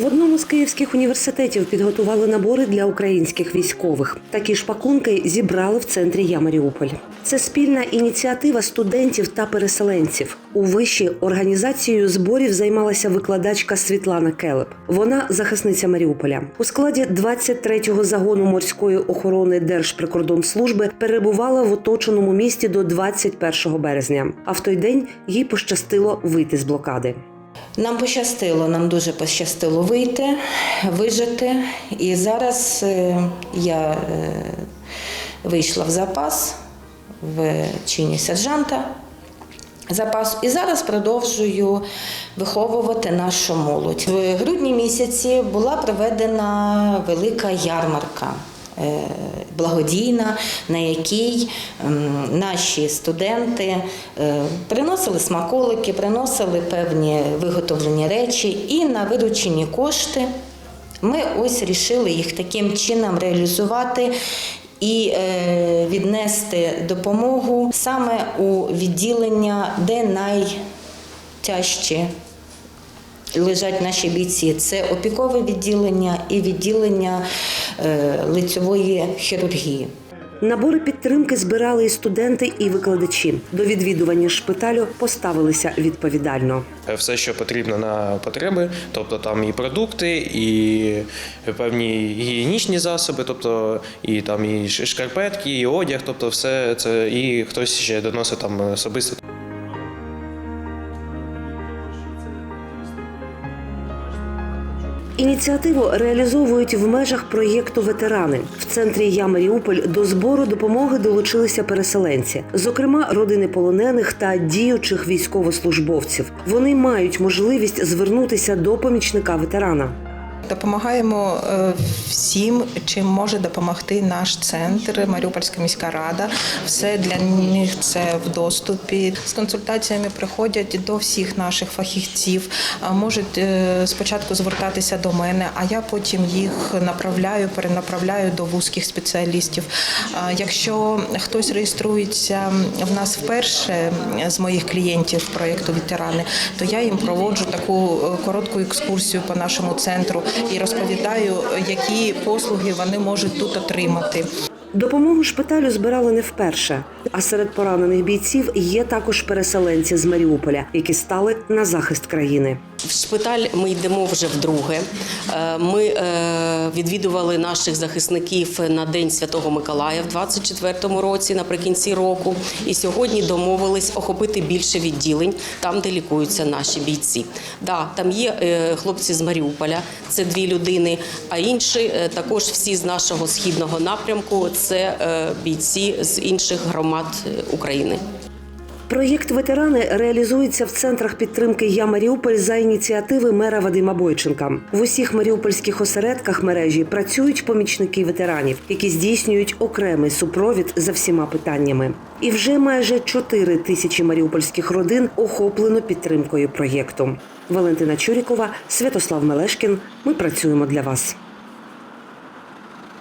В одному з київських університетів підготували набори для українських військових. Такі ж пакунки зібрали в центрі Я Маріуполь. Це спільна ініціатива студентів та переселенців. У виші організацією зборів займалася викладачка Світлана Келеп. Вона захисниця Маріуполя. У складі 23-го загону морської охорони Держприкордонслужби перебувала в оточеному місті до 21 березня. А в той день їй пощастило вийти з блокади. Нам пощастило, нам дуже пощастило вийти, вижити. І зараз е, я е, вийшла в запас в чині сержанта запасу. І зараз продовжую виховувати нашу молодь. В грудні місяці була проведена велика ярмарка. Е, Благодійна, на якій наші студенти е, приносили смаколики, приносили певні виготовлені речі, і на виручені кошти ми ось рішили їх таким чином реалізувати і е, віднести допомогу саме у відділення, де найтяжчі лежать наші бійці. Це опікове відділення і відділення е, лицьової хірургії. Набори підтримки збирали і студенти, і викладачі. До відвідування шпиталю поставилися відповідально. все, що потрібно на потреби, тобто там і продукти, і певні гігієнічні засоби, тобто і там і шкарпетки, і одяг, тобто все це, і хтось ще доносить там особисто. Ініціативу реалізовують в межах проєкту Ветерани. В центрі Я Маріуполь до збору допомоги долучилися переселенці, зокрема родини полонених та діючих військовослужбовців. Вони мають можливість звернутися до помічника ветерана. Допомагаємо е, всім, чим може допомогти наш центр, Маріупольська міська рада. Все для них це в доступі. З консультаціями приходять до всіх наших фахівців. Можуть е, спочатку звертатися до мене, а я потім їх направляю, перенаправляю до вузьких спеціалістів. Якщо хтось реєструється в нас вперше з моїх клієнтів проєкту ветерани, то я їм проводжу таку е, коротку екскурсію по нашому центру і розповідаю, які послуги вони можуть тут отримати. Допомогу шпиталю збирали не вперше. А серед поранених бійців є також переселенці з Маріуполя, які стали на захист країни. В шпиталь ми йдемо вже вдруге. Е, Ми е, відвідували наших захисників на День Святого Миколая в 24-му році, наприкінці року. І сьогодні домовились охопити більше відділень там, де лікуються наші бійці. Да, там є е, хлопці з Маріуполя, це дві людини. А інші також всі з нашого східного напрямку це бійці з інших громад України. Проєкт ветерани реалізується в центрах підтримки Я Маріуполь за ініціативи мера Вадима Бойченка. В усіх маріупольських осередках мережі працюють помічники ветеранів, які здійснюють окремий супровід за всіма питаннями. І вже майже 4 тисячі маріупольських родин охоплено підтримкою проєкту. Валентина Чурікова, Святослав Мелешкін. Ми працюємо для вас.